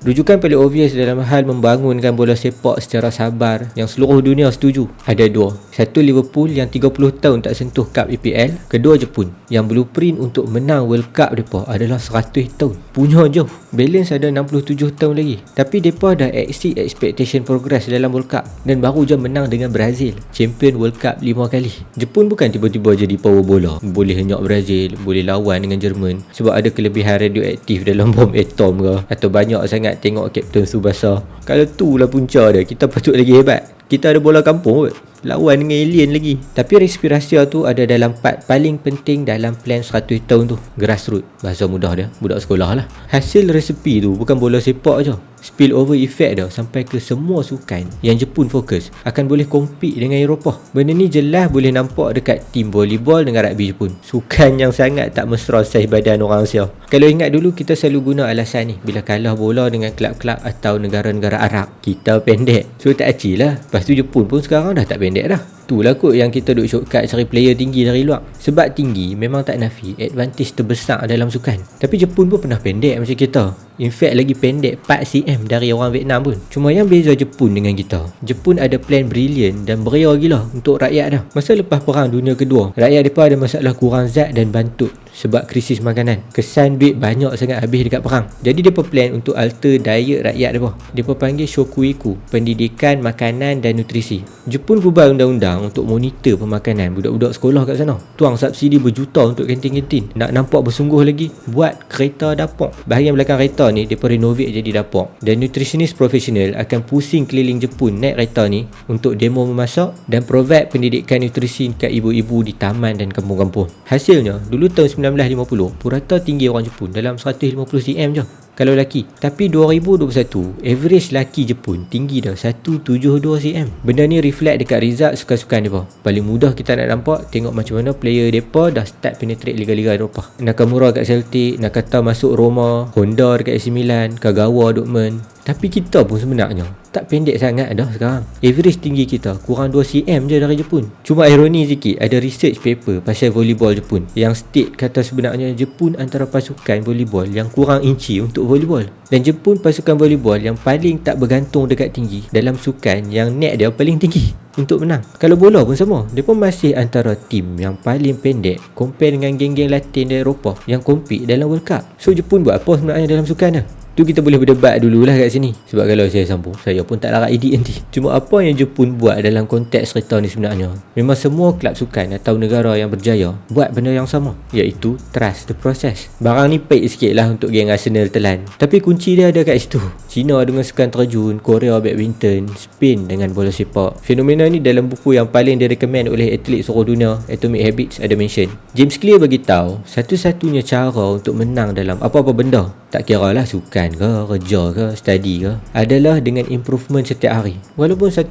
Rujukan paling obvious dalam hal membangunkan bola sepak secara sabar yang seluruh dunia setuju ada dua. Satu Liverpool yang 30 tahun tak sentuh Cup EPL. Kedua Jepun yang blueprint untuk menang World Cup mereka adalah 100 tahun. Punya jauh. Balance ada 67 tahun lagi. Tapi mereka dah exceed expectation progress dalam World Cup. Dan baru je menang dengan Brazil. Champion World Cup 5 kali. Jepun bukan tiba-tiba jadi power bola. Boleh henyak Brazil. Boleh lawan dengan Jerman. Sebab ada kelebihan radioaktif dalam bom atom ke. Atau banyak sangat sangat tengok Captain Subasa. Kalau tu lah punca dia, kita patut lagi hebat. Kita ada bola kampung kot. Lawan dengan alien lagi. Tapi respirasi tu ada dalam part paling penting dalam plan 100 tahun tu. Grassroot. Bahasa mudah dia. Budak sekolah lah. Hasil resepi tu bukan bola sepak je spillover effect dah sampai ke semua sukan yang Jepun fokus akan boleh compete dengan Eropah. Benda ni jelas boleh nampak dekat tim volleyball dengan rugby Jepun. Sukan yang sangat tak mesra saiz badan orang Asia. Kalau ingat dulu kita selalu guna alasan ni bila kalah bola dengan kelab-kelab atau negara-negara Arab. Kita pendek. So tak acil lah. Lepas tu Jepun pun sekarang dah tak pendek dah. Itulah kot yang kita duk shortcut cari player tinggi dari luar. Sebab tinggi memang tak nafi advantage terbesar dalam sukan. Tapi Jepun pun pernah pendek macam kita. In fact lagi pendek 4cm dari orang Vietnam pun. Cuma yang beza Jepun dengan kita. Jepun ada plan brilliant dan beria gila untuk rakyat dah. Masa lepas perang dunia kedua, rakyat mereka ada masalah kurang zat dan bantut sebab krisis makanan. Kesan duit banyak sangat habis dekat perang. Jadi dia plan untuk alter diet rakyat dia. Dia panggil Shokuiku, pendidikan, makanan dan nutrisi. Jepun buat undang-undang untuk monitor pemakanan budak-budak sekolah kat sana. Tuang subsidi berjuta untuk kantin-kantin. Nak nampak bersungguh lagi, buat kereta dapur. Bahagian belakang kereta ni, dia renovate jadi dapur. Dan nutritionist profesional akan pusing keliling Jepun naik kereta ni untuk demo memasak dan provide pendidikan nutrisi kat ibu-ibu di taman dan kampung-kampung. Hasilnya, dulu tahun 1950 purata tinggi orang Jepun dalam 150 cm je kalau laki tapi 2021 average laki Jepun tinggi dah 172 cm benda ni reflect dekat result sukan-sukan dia paling mudah kita nak nampak tengok macam mana player depa dah start penetrate liga-liga Eropah. Nakamura kat Celtic Nakata masuk Roma Honda dekat AC Milan Kagawa Dortmund. Tapi kita pun sebenarnya tak pendek sangat dah sekarang. Average tinggi kita kurang 2 cm je dari Jepun. Cuma ironi sikit ada research paper pasal volleyball Jepun yang state kata sebenarnya Jepun antara pasukan volleyball yang kurang inci untuk volleyball. Dan Jepun pasukan volleyball yang paling tak bergantung dekat tinggi dalam sukan yang net dia paling tinggi untuk menang. Kalau bola pun sama. Dia pun masih antara tim yang paling pendek compare dengan geng-geng Latin dan Eropah yang compete dalam World Cup. So Jepun buat apa sebenarnya dalam sukan dia? Tu kita boleh berdebat dululah kat sini Sebab kalau saya sambung Saya pun tak larat edit nanti Cuma apa yang Jepun buat dalam konteks cerita ni sebenarnya Memang semua kelab sukan atau negara yang berjaya Buat benda yang sama Iaitu trust the process Barang ni pahit sikit lah untuk geng Arsenal telan Tapi kunci dia ada kat situ China dengan sukan terjun Korea badminton Spain dengan bola sepak. Fenomena ni dalam buku yang paling direkomend oleh atlet seluruh dunia Atomic Habits ada mention. James Clear bagi tahu Satu-satunya cara untuk menang dalam apa-apa benda Tak kira lah sukan ke, kerja ke, study ke adalah dengan improvement setiap hari. Walaupun 1%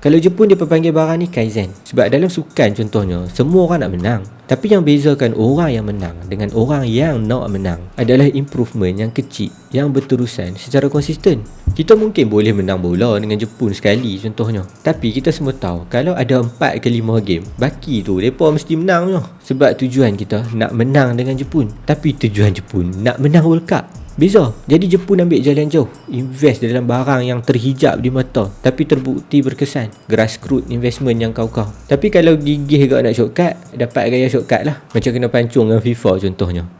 kalau Jepun dia panggil barang ni Kaizen. Sebab dalam sukan contohnya semua orang nak menang. Tapi yang bezakan orang yang menang dengan orang yang nak menang adalah improvement yang kecil yang berterusan secara konsisten. Kita mungkin boleh menang bola dengan Jepun sekali contohnya. Tapi kita semua tahu kalau ada 4 ke 5 game, baki tu depa mesti menang je. Sebab tujuan kita nak menang dengan Jepun. Tapi tujuan Jepun nak menang World Cup. Beza. Jadi Jepun ambil jalan jauh. Invest dalam barang yang terhijab di mata. Tapi terbukti berkesan. Grassroot investment yang kau-kau. Tapi kalau gigih kau nak shortcut, dapat gaya shortcut lah. Macam kena pancung dengan FIFA contohnya.